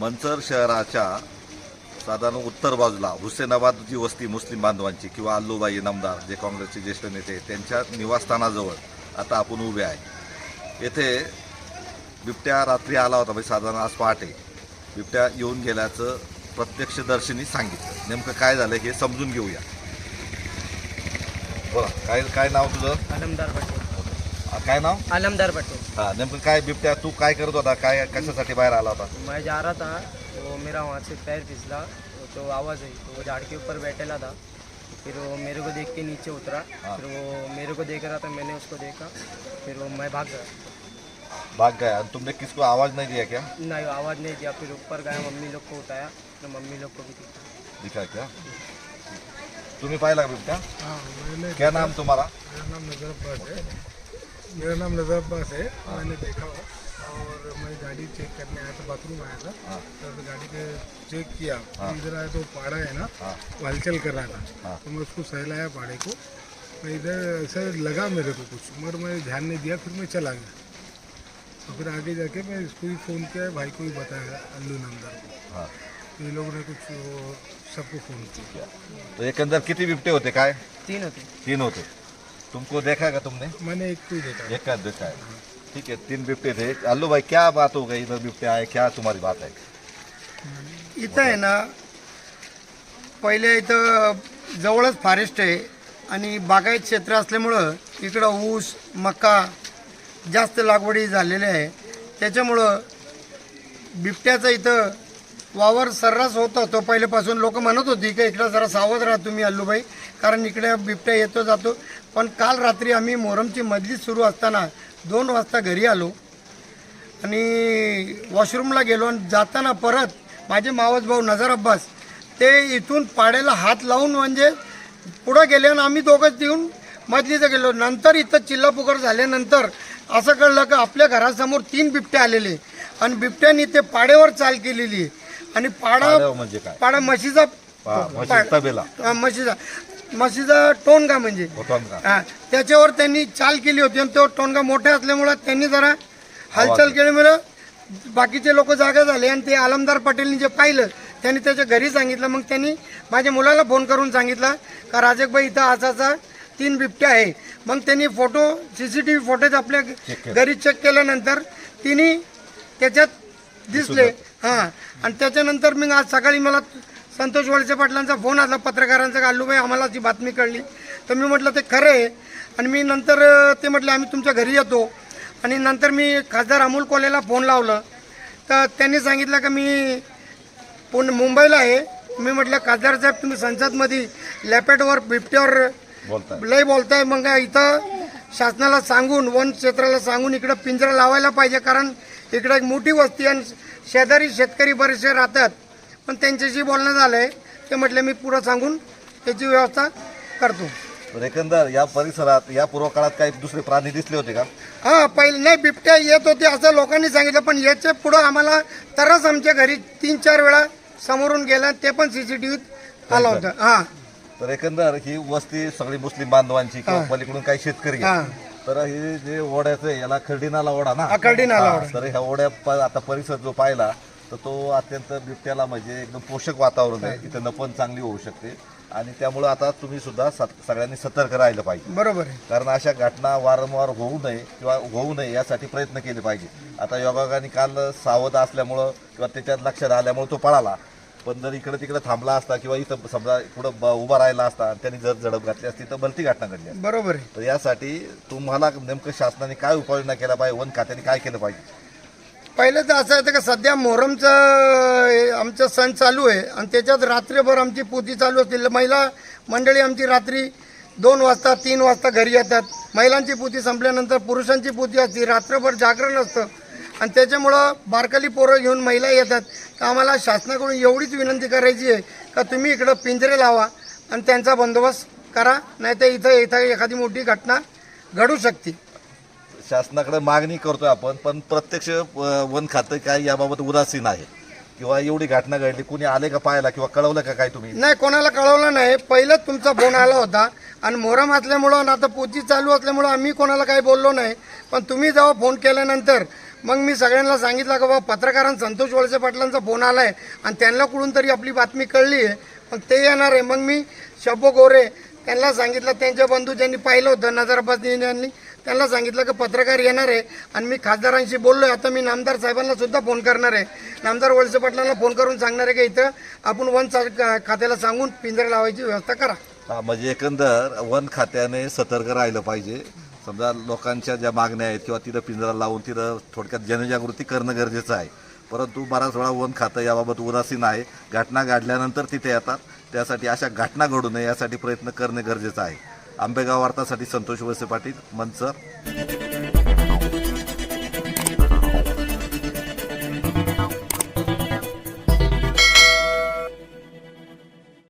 मंचर शहराच्या साधारण उत्तर बाजूला हुसेनाबाद जी वस्ती मुस्लिम बांधवांची किंवा अल्लूबाई नामदार जे काँग्रेसचे ज्येष्ठ नेते त्यांच्या निवासस्थानाजवळ आता आपण उभे आहे. येथे बिबट्या रात्री आला होता म्हणजे साधारण आज पहाटे. बिबट्या येऊन गेल्याचं प्रत्यक्षदर्शनी सांगितलं. नेमकं काय झालं हे समजून घेऊया. बोला काय काय नाव तुझं? आलमदार पाटील. काय नाव? आलमदार पटेल हा नेमकं काय बिबट्या तू काय करत होता? काय कशासाठी बाहेर आला होता? मैं जा रहा था तो मेरा वहाँ से पैर फिसला. तो आवाज़ आई तो वो झाड़ के ऊपर बैठेला था. फिर वो मेरे को देख के नीचे उतरा. हाँ। फिर वो मेरे को देख रहा था मैंने उसको देखा. फिर वो मैं भाग गया. भाग गया। तुमने किसको आवाज़ नहीं दिया क्या? नहीं आवाज़ नहीं दिया. फिर ऊपर गया मम्मी लोग को उठाया. फिर मम्मी लोग को भी दिखा. दिखा क्या? तुम्ही पाहिला का बिबट्या? हाँ मैंने क्या नाम तुम्हारा? मेरा नाम नज़र है। मेरा नाम नज़र अब्बास है। मैंने देखा और मैं गाड़ी चेक करने आया था बाथरूम आया था। हाँ। तो गाड़ी के चेक किया। हाँ। इधर आया तो पाड़ा है ना हाँ। वो हलचल कर रहा था। तो मैं उसको सहलाया पाड़े को। मैं इधर ऐसा लगा मेरे को कुछ मगर मैं ध्यान नहीं दिया फिर मैं चला गया। तो फिर आगे जाके मैं इसको ही फ़ोन किया भाई को ही बताया अल्लू नंदर को। हाँ। तो ये लोगों ने कुछ सबको फ़ोन किया। तो एक अंदर किती बिबटे होते काय? तीन होते। तीन होते। तुमको देखा का तुमने? मैंने एक ही देखा एक का देखा है। ठीक है तीन बिबटे थे। अल्लू भाई क्या बात हो गई? इधर बिबटे आए क्या तुम्हारी बात है? इथं आहे ना पहिले इथं जवळच फॉरेस्ट आहे आणि बागायत क्षेत्र असल्यामुळं इकडं ऊस मका जास्त लागवडी झालेल्या आहे. त्याच्यामुळं बिबट्याचं इथं वावर सर्रास होता तो पहिल्यापासून लोक म्हणत होती की इकडं जरा सावध राहा तुम्ही अल्लूबाई कारण इकडे बिबट्या येतो जातो. पण काल रात्री आम्ही मोहरमची मजलीस सुरू असताना दोन वाजता घरी आलो. आणि वॉशरूमला गेलो आणि जाताना परत माझे मावस भाऊ नजर अब्बास ते इथून पाड्याला हात लावून म्हणजे पुढं गेले आणि आम्ही दोघंच देऊन मजलीचं गेलो. नंतर इथं चिल्लापुकर झाल्यानंतर असं कळलं की आपल्या घरासमोर तीन बिबटे आलेले. आणि बिबट्यानी ते पाड्यावर चाल केलेली आहे. आणि पाडा म्हणजे काय? पाडा म्हशीचा पा- म्हशीचा तबेला. हा, म्हशीचा म्हशीचा टोनगा म्हणजे. हा, त्याच्यावर त्यांनी चाल केली होती आणि तो टोनगा मोठा असल्यामुळं त्यांनी जरा हालचाल केल्यामुळं बाकीचे लोक जागा झाले आणि ते आलमदार पटेलनी जे पाहिलं त्यांनी त्याच्या घरी सांगितलं मग त्यांनी माझ्या मुलाला फोन करून सांगितलं का राजकबाई इथं असाचा तीन बिबटे आहे मग त्यांनी photo C C T V footage आपल्या. घरी चेक केल्यानंतर तिन्ही त्याच्यात दिसले हां. आणि त्याच्यानंतर मग आज सकाळी मला संतोष वळसे पाटलांचा फोन आला पत्रकारांचा का अल्लूबाई आम्हाला ती बातमी कळली. तर मी म्हटलं ते खरं आहे. आणि मी नंतर ते म्हटले आम्ही तुमच्या घरी येतो. आणि नंतर मी खासदार अमोल कोलेला फोन लावलं. तर त्यांनी सांगितलं का मी पुणे मुंबईला आहे. मी म्हटलं खासदार साहेब तुम्ही संसदमध्ये लॅपेटवर बिबट्यावर लय बोलताय. मग इथं शासनाला सांगून वन क्षेत्राला सांगून इकडं पिंजरा लावायला पाहिजे कारण इकडं एक मोठी वस्ती आणि शेजारी शेतकरी बरेचसे राहतात. पण त्यांच्याशी बोलणं झालंय ते म्हटले मी पुढं सांगून त्याची व्यवस्था करतो. एकंदर या परिसरात या पूर्व काळात काही दुसरे प्राणी दिसले होते का? हा पहिले नाही बिबट्या येत होते असं लोकांनी सांगितलं पण याच्या पुढं आम्हाला तरच आमच्या घरी तीन चार वेळा समोरून गेला ते पण सीसीटीव्हीत आलं होतं. हा. तर एकंदर ही वस्ती सगळी मुस्लिम बांधवांची किंवा पलीकडून काही शेतकरी आहेत. तर हे जे ओढ्याचं आहे, याला खर्डीनाला ओढा ना? खर्डीनाला हा, ओढा. तर ह्या ओढ्या प- आता परिसर जो पाहिला तर तो अत्यंत बिबट्याला म्हणजे एकदम पोषक वातावरण आहे. इथं नपण चांगली होऊ शकते. आणि त्यामुळं आता तुम्ही सुद्धा सत- सगळ्यांनी सतर्क राहिलं पाहिजे. बरोबर आहे. कारण अशा घटना वारंवार होऊ नये किंवा होऊ नये यासाठी प्रयत्न केले पाहिजे. आता योगायोगाने काल सावध असल्यामुळं किंवा त्याच्यात लक्षात आल्यामुळे तो पळाला. पण जर इकडे तिकडे थांबला असता किंवा इथं समजा पुढं ब- उभा राहिला असता आणि त्यांनी जर झडप घातली असती तर भलती घटना घडली असती. बरोबर आहे. तर यासाठी तुम्हाला नेमकं शासनाने काय उपाययोजना केला पाहिजे? वन खात्याने काय केलं पाहिजे? पहिलं तर असं आहे का सध्या मोहरमचं आमचा सण चालू आहे आणि त्याच्यात रात्रभर आमची पूती चालू असतील महिला मंडळी आमची रात्री दोन वाजता तीन वाजता घरी येतात. महिलांची पूती संपल्यानंतर पुरुषांची पूती असते. रात्रभर जागरण असतं. आणि त्याच्यामुळं बारकाली पोरं घेऊन महिला येतात. तर आम्हाला शासनाकडून एवढीच विनंती करायची आहे का तुम्ही इकडं पिंजरे लावा आणि त्यांचा बंदोबस्त करा नाहीतर इथं इथं एखादी मोठी घटना घडू शकते. शासनाकडे मागणी करतोय आपण पण प्रत्यक्ष वन खातं काय याबाबत उदासीन आहे किंवा एवढी घटना घडली कुणी आले का पाहायला किंवा कळवलं का काय तुम्ही? नाही कोणाला कळवलं नाही. पहिलंच तुमचा फोन आला होता आणि मोहरम असल्यामुळं आता पोची चालू असल्यामुळं आम्ही कोणाला काही बोललो नाही. पण तुम्ही जेव्हा फोन केल्यानंतर मग मी सगळ्यांना सांगितलं का बाबा पत्रकारां संतोष वळसे पाटलांचा फोन आला आहे आणि त्यांना कुठून तरी आपली बातमी कळली आहे. मग ते येणार आहे. मग मी शब्बो गोरे त्यांना सांगितलं त्यांच्या बंधू ज्यांनी पाहिलं होतं नजरबाज यांनी त्यांना सांगितलं की पत्रकार येणार आहे आणि मी खासदारांशी बोललो आहे आता मी नामदार साहेबांना सुद्धा फोन करणार आहे. नामदार वळसे पाटलांना फोन करून सांगणार आहे की इथं आपण वन खात्याला सांगून पिंजरे लावायची व्यवस्था करा. म्हणजे एकंदर वन खात्याने सतर्क राहिलं पाहिजे. समजा लोकांच्या ज्या मागण्या आहेत किंवा तिथं पिंजरा लावून तिथं थोडक्यात जनजागृती करणं गरजेचं आहे. परंतु बराच वेळा वन खातं याबाबत उदासीन आहे घटना घडल्यानंतर तिथे येतात. त्यासाठी अशा घटना घडू नये यासाठी प्रयत्न करणे गरजेचं आहे. आंबेगाव वार्तासाठी संतोष वळसे पाटील मनसर